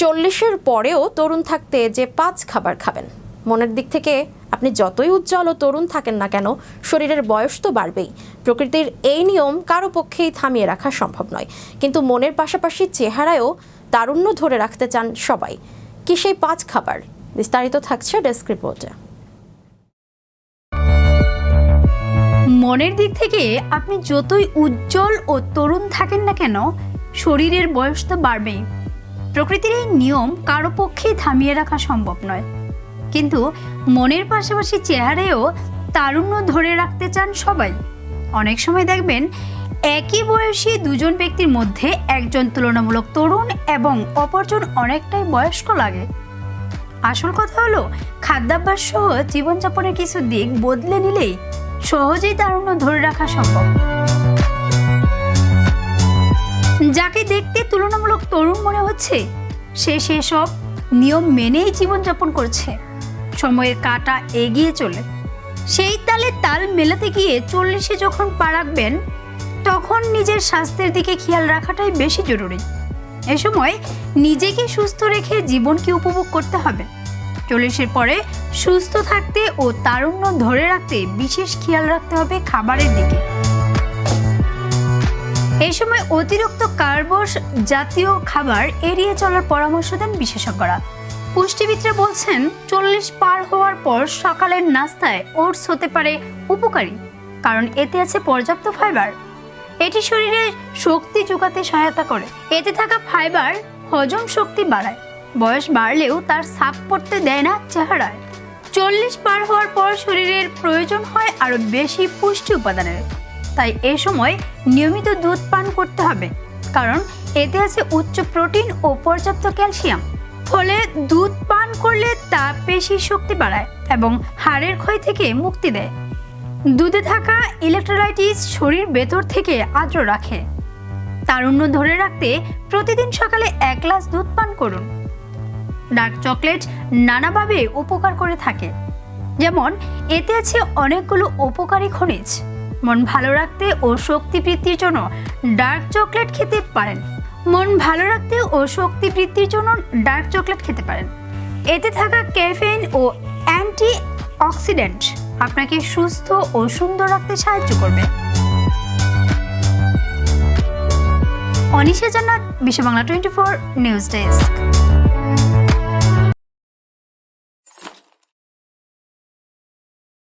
চল্লিশের পরেও তরুণ থাকতে যে পাঁচ খাবার খাবেন। মনের দিক থেকে আপনি যতই উজ্জ্বল ও তরুণ থাকেন না কেন, শরীরের বয়স তো বাড়বেই। প্রকৃতির এই নিয়ম কারও পক্ষেই থামিয়ে রাখা সম্ভব নয়। কিন্তু মনের পাশাপাশি চেহারায়ও তারুণ্য ধরে রাখতে চান সবাই। কি সেই পাঁচ খাবার? বিস্তারিত থাকছে ডেস্ক রিপোর্টে। মনের দিক থেকে আপনি যতই উজ্জ্বল ও তরুণ থাকেন না কেন, শরীরের বয়স তো বাড়বেই। প্রকৃতির এই নিয়ম কারও পক্ষেই থামিয়ে রাখা সম্ভব নয়। কিন্তু মনের পাশাপাশি চেহারায়ও তারুণ্য ধরে রাখতে চান সবাই। অনেক সময় দেখবেন একই বয়সী দুজন ব্যক্তির মধ্যে একজন তুলনামূলক তরুণ এবং অপরজন অনেকটাই বয়স্ক লাগে। আসল কথা হলো, খাদ্যাভ্যাস সহ জীবনযাপনের কিছু দিক বদলে নিলেই সহজেই তারুণ্য ধরে রাখা সম্ভব। যাকে দেখতে তুলনামূলক মনে হচ্ছে? সে সেসব নিয়ম মেনেই জীবনযাপন করছে। সময়ের কাটা এগিয়ে চলে। সেই তালে তাল মেলাতে গিয়ে চল্লিশে যখন পা রাখবেন, তখন নিজের স্বাস্থ্যের দিকে খেয়াল রাখাটাই বেশি জরুরি। এ সময় নিজেকে সুস্থ রেখে জীবনকে উপভোগ করতে হবে। চল্লিশের পরে সুস্থ থাকতে ও তারুণ্য ধরে রাখতে বিশেষ খেয়াল রাখতে হবে খাবারের দিকে। এই সময় অতিরিক্ত কার্বস জাতীয় খাবার এড়িয়ে চলার পরামর্শ দেন বিশেষজ্ঞরা। পুষ্টিবিদরা বলছেন, চল্লিশ পার হওয়ার পর সকালের নাস্তায় ওটস হতে পারে উপকারী, কারণ এতে আছে পর্যাপ্ত ফাইবার। এটি শরীরে শক্তি যোগাতে সহায়তা করে। এতে থাকা ফাইবার হজম শক্তি বাড়ায়। বয়স বাড়লেও তার ছাপ পড়তে দেয় না চেহারায়। চল্লিশ পার হওয়ার পর শরীরের প্রয়োজন হয় আরও বেশি পুষ্টি উপাদানের। তাই এ সময় নিয়মিত দুধ পান করতে হবে, কারণ এতে আছে উচ্চ প্রোটিন ও পর্যাপ্ত ক্যালসিয়াম। ফলে দুধ পান করলে তা পেশি শক্তি বাড়ায় এবং হাড়ের ক্ষয় থেকে মুক্তি দেয়। দুধে থাকা ইলেকট্রোলাইটিস শরীর ভেতর থেকে আর্দ্র রাখে। তারুণ্য ধরে রাখতে প্রতিদিন সকালে এক গ্লাস দুধ পান করুন। ডার্ক চকলেট নানাভাবে উপকার করে থাকে। যেমন, এতে আছে অনেকগুলো উপকারী খনিজ। মন ভালো রাখতে ও শক্তি বৃদ্ধির জন্য ডার্ক চকলেট খেতে পারেন। মন ভালো রাখতে ও শক্তি বৃদ্ধির জন্য ডার্ক চকলেট খেতে পারেন। এতে থাকা ক্যাফেইন ও অ্যান্টি অক্সিডেন্ট আপনাকে সুস্থ ও সুন্দর রাখতে সাহায্য করবে। Anisha Jannat, Biswa Bangla twenty four news desk.